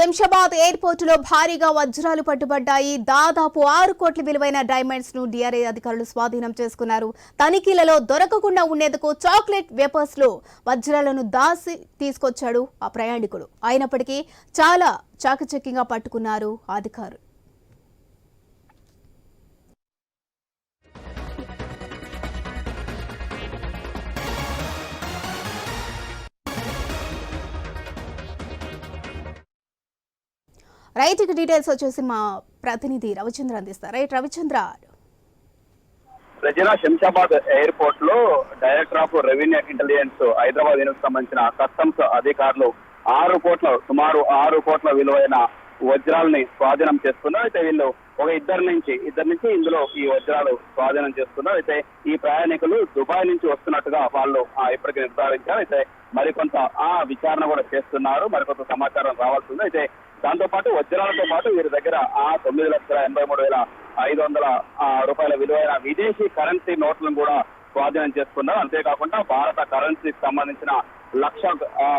శంషాబాద్ ఎయిర్పోర్ట్లో భారీగా వజ్రాలు పట్టుబడ్డాయి. దాదాపు ఆరు కోట్ల విలువైన డైమండ్స్ను డిఆర్ఏ అధికారులు స్వాధీనం చేసుకున్నారు. తనిఖీలలో దొరకకుండా ఉండేందుకు చాక్లెట్ వేపర్స్లో వజ్రాలను దాసి తీసుకొచ్చాడు ఆ ప్రయాణికుడు. అయినప్పటికీ చాలా చాకచక్యంగా పట్టుకున్నారు అధికారులు. రైతుకి డీటెయిల్స్ వచ్చేసి మా ప్రతినిధి రవిచంద్ర అందిస్తారు. రైట్ రవిచంద్ర. ప్రజల శంషాబాద్ ఎయిర్పోర్ట్లో director of revenue intelligence Hyderabad unit సంబంధించిన కస్టమ్స్ అధికారులు ఆరు కోట్ల సుమారు ఆరు కోట్ల విలువైన వజ్రాలని స్వాధీనం చేసుకున్నారు. అయితే వీళ్ళు ఒక ఇద్దరి నుంచి ఇద్దరి నుంచి ఇందులో ఈ వజ్రాలు స్వాధీనం చేసుకున్నారు. అయితే ఈ ప్రయాణికులు దుబాయ్ నుంచి వస్తున్నట్టుగా వాళ్ళు ఇప్పటికి నిర్ధారించారు. అయితే మరికొంత ఆ విచారణ కూడా చేస్తున్నారు. మరికొంత సమాచారం రావాల్సి ఉంది. అయితే దాంతో పాటు వజ్రాలతో పాటు వీరి దగ్గర ఆ తొమ్మిది లక్షల ఎనభై మూడు వేల ఐదు వందల ఆ, రూపాయల విలువైన విదేశీ కరెన్సీ నోట్లను కూడా స్వాధీనం చేసుకున్నారు. అంతేకాకుండా భారత కరెన్సీకి సంబంధించిన లక్ష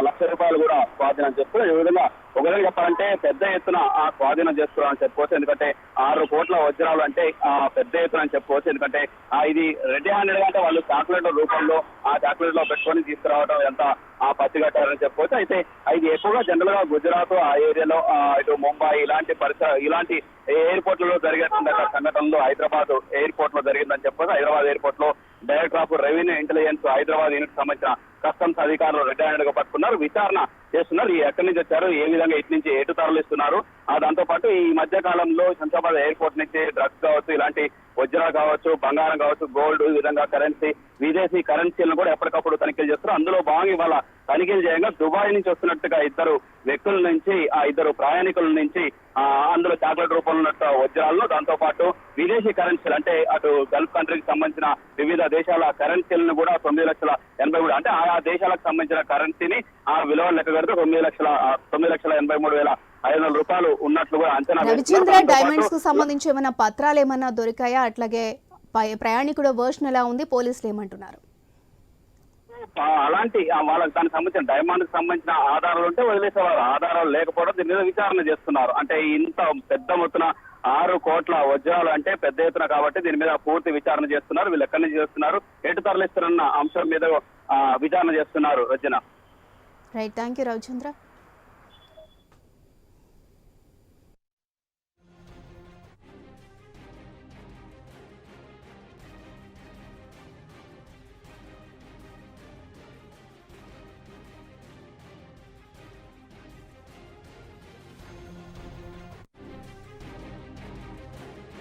లక్ష రూపాయలు కూడా స్వాధీనం చేసుకుని ఈ విధంగా ఒక విధంగా చెప్పాలంటే పెద్ద ఎత్తున ఆ స్వాధీనం చేసుకున్నారని చెప్పుకోవచ్చు ఎందుకంటే ఆరు కోట్ల వజ్రాలు అంటే ఆ పెద్ద ఎత్తున అని చెప్పుకోవచ్చు ఎందుకంటే ఇది రెడీ హ్యాండెడ్గా అంటే వాళ్ళు చాక్లెట్ రూపంలో ఆ చాక్లెట్లో పెట్టుకొని తీసుకురావడం ఎంత ఆ పచ్చిగట్టారని చెప్పుకోవచ్చు అయితే ఇది ఎక్కువగా జనరల్గా గుజరాత్ ఆ ఏరియాలో ఇటు ముంబై ఇలాంటి పరిసర ఇలాంటి ఎయిర్పోర్ట్లలో జరిగేటువంటి సంఘటనలు హైదరాబాద్ ఎయిర్పోర్ట్లో జరిగిందని చెప్పొచ్చు హైదరాబాద్ ఎయిర్పోర్ట్లో director of revenue intelligence Hyderabad unit సంబంధించిన కస్టమ్స్ అధికారులు రెడ్ హ్యాండెడ్గా పట్టుకున్నారు విచారణ చేస్తున్నారు. ఎక్కడి నుంచి వచ్చారు ఏ విధంగా ఇటు నుంచి ఎటు తరలిస్తున్నారు ఆ దాంతో పాటు ఈ మధ్య కాలంలో శంషాబాద్ ఎయిర్పోర్ట్ నుంచి డ్రగ్స్ కావచ్చు ఇలాంటి వజ్రాలు కావచ్చు బంగారం కావచ్చు గోల్డ్ ఈ విధంగా కరెన్సీ విదేశీ కరెన్సీలను కూడా ఎప్పటికప్పుడు తనిఖీలు చేస్తారు అందులో భాగంగా ఇవాళ తనిఖీలు చేయగా దుబాయ్ నుంచి వస్తున్నట్టుగా ఇద్దరు వ్యక్తుల నుంచి ఆ ఇద్దరు ప్రయాణికుల నుంచి ఆ అందులో చాక్లెట్ రూపంలో ఉన్నట్టు వజ్రాలను దాంతో పాటు విదేశీ కరెన్సీలు అంటే అటు గల్ఫ్ కంట్రీకి సంబంధించిన వివిధ దేశాల కరెన్సీలను కూడా తొమ్మిది లక్షల మూడు అంటే ఆయా దేశాలకు సంబంధించిన కరెన్సీని ఆ విలువ లెక్క కడితే తొమ్మిది లక్షల తొమ్మిది లక్షల ఎనభై మూడు వేల ఐదు వందల రూపాయలు ఉన్నట్లు కూడా అంచనా. రవిచంద్ర డైమండ్స్కు సంబంధించి ఏమైనా పత్రాలు ఏమైనా దొరికాయా? అట్లాగే ప్రయాణికుడు వర్షన్ ఎలా ఉంది? పోలీసులు ఏమంటున్నారు? అలాంటి వాళ్ళకి దానికి సంబంధించిన డైమండ్కి సంబంధించిన ఆధారాలు ఉంటే వదిలేసేవారు ఆధారాలు లేకపోవడం దీని మీద విచారణ చేస్తున్నారు. అంటే ఇంత పెద్ద మొత్తున ఆరు కోట్ల వజ్రాలు అంటే పెద్ద ఎత్తున కాబట్టి దీని మీద పూర్తి విచారణ చేస్తున్నారు. వీళ్ళు ఎక్కడి నుంచి చేస్తున్నారు? ఎటు తరలిస్తున్న అంశం మీద విచారణ చేస్తున్నారు Rachana. Right thank you Ravichandra